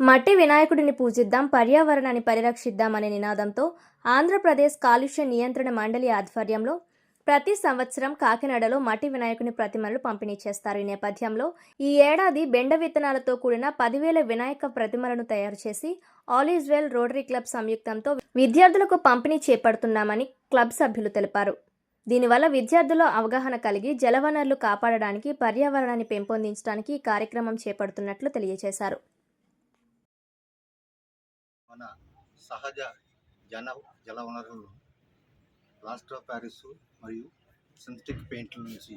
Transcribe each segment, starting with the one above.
మట్టి వినాయకుడిని పూజిద్దాం పర్యావరణాన్ని పరిరక్షిద్దాం అనే నినాదంతో ఆంధ్రప్రదేశ్ కాలుష్య నియంత్రణ మండలి ఆధ్వర్యంలో ప్రతి సంవత్సరం కాకినాడలో మట్టి వినాయకుని ప్రతిమలు పంపిణీ చేస్తారు. ఈ నేపథ్యంలో ఈ ఏడాది బెండ విత్తనాలతో కూడిన పదివేల వినాయక ప్రతిమలను తయారు చేసి all is well rotary club సంయుక్తంతో విద్యార్థులకు పంపిణీ చేపడుతున్నామని క్లబ్ సభ్యులు తెలిపారు. దీనివల్ల విద్యార్థుల్లో అవగాహన కలిగి జలవనరులు కాపాడడానికి పర్యావరణాన్ని పెంపొందించడానికి ఈ కార్యక్రమం చేపడుతున్నట్లు తెలియజేశారు. మన సహజ జన జల వనరులను ప్లాస్టర్ ఆఫ్ ప్యారిస్ మరియు సింథటిక్ పెయింట్ల నుంచి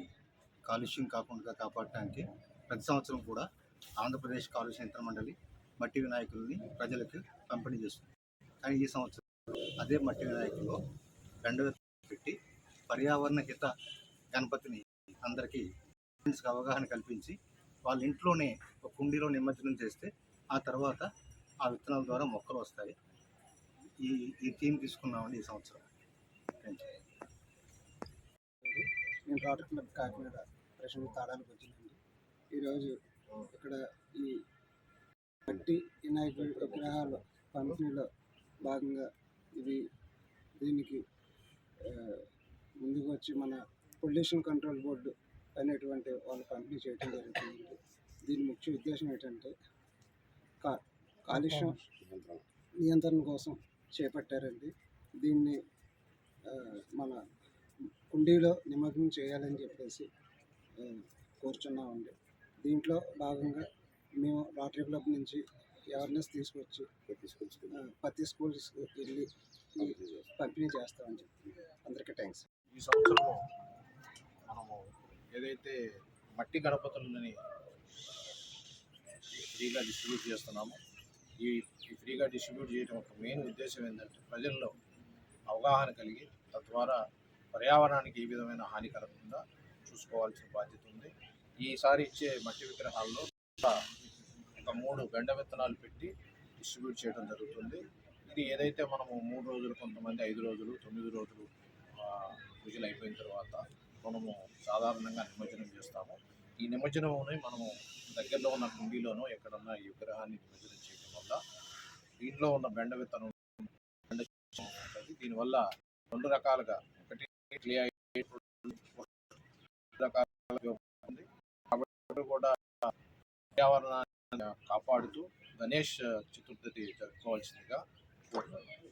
కాలుష్యం కాకుండా కాపాడటానికి ప్రతి సంవత్సరం కూడా ఆంధ్రప్రదేశ్ కాలుష్య యంత్ర మండలి మట్టి వినాయకుల్ని ప్రజలకు పంపిణీ చేస్తుంది. కానీ ఈ సంవత్సరం అదే మట్టి వినాయకుల్లో రెండు పెట్టి పర్యావరణ హిత గణపతిని అందరికీ అవగాహన కల్పించి వాళ్ళ ఇంట్లోనే ఒక కుండీలో నిమజ్జనం చేస్తే ఆ తర్వాత ఆ విత్తనాల ద్వారా మొక్కలు వస్తాయి. ఈ ఈ థీమ్ తీసుకున్నామండి ఈ సంవత్సరం. నేను రోటరీ క్లబ్ కాకినాడ ప్రశ్న తాడానికి వచ్చిందండి ఈరోజు ఇక్కడ ఈ మట్టి వినాయకుడి విగ్రహాల పంపిణీలో భాగంగా ఇది దీనికి ముందుకు వచ్చి మన పొల్యూషన్ కంట్రోల్ బోర్డు అనేటువంటి వాళ్ళు పంపిణీ చేయడం జరుగుతుంది దీని ముఖ్య ఉద్దేశం ఏంటంటే కా కాలుష్యం నియంత్రణ. కోసం చేపట్టారండి. దీన్ని మన కుండీలో నిమగ్నం చేయాలని చెప్పేసి కూర్చున్నామండి. దీంట్లో భాగంగా మేము రోటరీ క్లబ్ నుంచి అవేర్నెస్ తీసుకొచ్చి ప్రతి స్కూల్స్కి వెళ్ళి పంపిణీ చేస్తామని చెప్పి అందరికీ థ్యాంక్స్ ఈ సంవత్సరము మనము ఏదైతే మట్టి గణపతులని ఫ్రీగా డిస్ట్రిబ్యూట్ చేస్తున్నామో ఈ ఫ్రీగా డిస్ట్రిబ్యూట్ చేయడం ఒక మెయిన్ ఉద్దేశం ఏంటంటే ప్రజల్లో అవగాహన కలిగి తద్వారా పర్యావరణానికి ఏ విధమైన హాని కలగకుండా చూసుకోవాల్సిన బాధ్యత ఉంది. ఈసారి ఇచ్చే మట్టి విగ్రహాల్లో ఒక మూడు గండ విత్తనాలు పెట్టి డిస్ట్రిబ్యూట్ చేయడం జరుగుతుంది. ఇది ఏదైతే మనము మూడు రోజులు కొంతమంది ఐదు రోజులు తొమ్మిది రోజులు పూజలు అయిపోయిన తర్వాత మనము సాధారణంగా నిమజ్జనం చేస్తాము. ఈ నిమజ్జనంని మనము దగ్గరలో ఉన్న కుండీలోనో ఎక్కడన్నా ఈ విగ్రహాన్ని నిమజ్జనం వల్ల దీంట్లో ఉన్న బెండ విత్తనం బెండ ఉంటుంది దీనివల్ల రెండు రకాలుగా ఒకటి రకాలుగా కాబట్టి కూడా పర్యావరణాన్ని కాపాడుతూ గణేష్ చతుర్థి జరుపుకోవాల్సిందిగా కోరుతున్నాను.